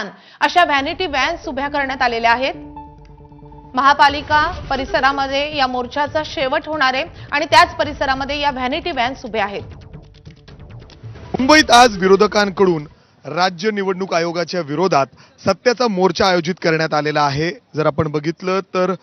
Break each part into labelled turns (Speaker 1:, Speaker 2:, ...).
Speaker 1: छान अशा vanity vans उभ्या करण्यात आलेल्या आहेत. महापालिका परिसरामध्ये या मोर्चाचा शेवट होणार आहे आणि त्याच परिसरामध्ये या व्हॅनिटी व्हॅन्स उभ्या आहेत.
Speaker 2: मुंबईत आज विरोधकांकडून राज्य निवडणूक आयोगाच्या विरोधात सत्याचा मोर्चा आयोजित करण्यात आलेला आहे. जर आपण बघितलं तर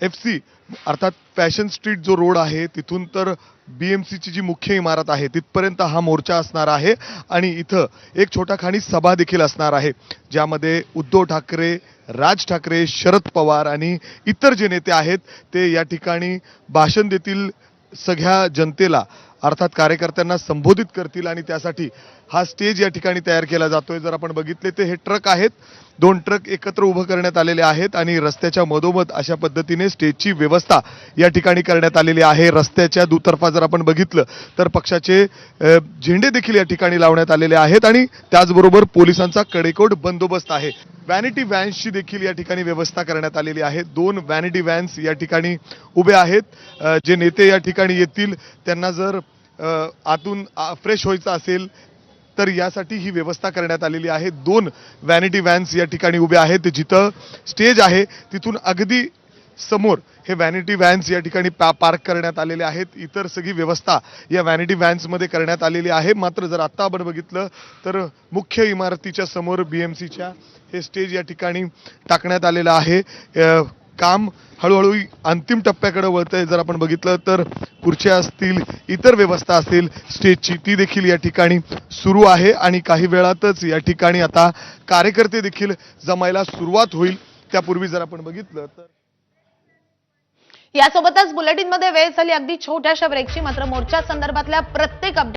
Speaker 2: एफ सी अर्थात फॅशन स्ट्रीट जो रोड आहे तिथून तर बी एम सीची जी मुख्य इमारत आहे तिथपर्यंत हा मोर्चा असणार आहे. आणि इथं एक छोटा खाणी सभा देखील असणार आहे ज्यामध्ये उद्धव ठाकरे राज ठाकरे शरद पवार आणि इतर जे नेते आहेत ते या ठिकाणी भाषण देतील सगळ्या जनतेला. अर्थात कार्यकर्त्यांना संबोधित करतील आणि त्यासाठी हा स्टेज या ठिकाणी तयार केला जातोय. जर आपण बघितले ते हे ट्रक आहेत. दोन ट्रक एकत्र उभं करण्यात आलेले आहेत आणि रस्त्याच्या मधोमध अशा पद्धतीने स्टेजची व्यवस्था या ठिकाणी करण्यात आलेली आहे. रस्त्याच्या दुतर्फा जर आपण बघितलं तर पक्षाचे झेंडे देखील या ठिकाणी लावण्यात आलेले आहेत आणि त्याचबरोबर पोलिसांचा कडेकोट बंदोबस्त आहे. व्हॅनिटी व्हॅन्सची देखील या ठिकाणी व्यवस्था करण्यात आलेली आहे. दोन व्हॅनिटी व्हॅन्स या ठिकाणी उभे आहेत. जे नेते या ठिकाणी येतील त्यांना जर आतून फ्रेश व्हायचं असेल तर यासाठी ही व्यवस्था करण्यात आलेली आहे. दोन व्हॅनिटी व्हॅन्स या ठिकाणी उभे आहेत. जिथं स्टेज आहे तिथून अगदी समोर हे व्हॅनिटी व्हॅन्स या ठिकाणी पा पार्क करण्यात आलेले आहेत. इतर सगळी व्यवस्था या व्हॅनिटी व्हॅन्समध्ये करण्यात आलेली आहे. मात्र जर आत्ता आपण बघितलं तर मुख्य इमारतीच्या समोर बी एम सीच्या हे स्टेज या ठिकाणी टाकण्यात आलेलं आहे. काम हळूहळू अंतिम टप्प्याकडे वळतंय. जर आपण बघितलं तर खुर्च्या असतील इतर व्यवस्था असतील स्टेजची ती देखील या ठिकाणी सुरू आहे आणि काही वेळातच या ठिकाणी आता कार्यकर्ते देखील जमायला सुरुवात होईल. त्यापूर्वी जर आपण बघितलं तर
Speaker 1: यासोबतच बुलेटिनमध्ये वेळ झाली अगदी छोट्याशा ब्रेकची मात्र मोर्चा संदर्भातल्या प्रत्येक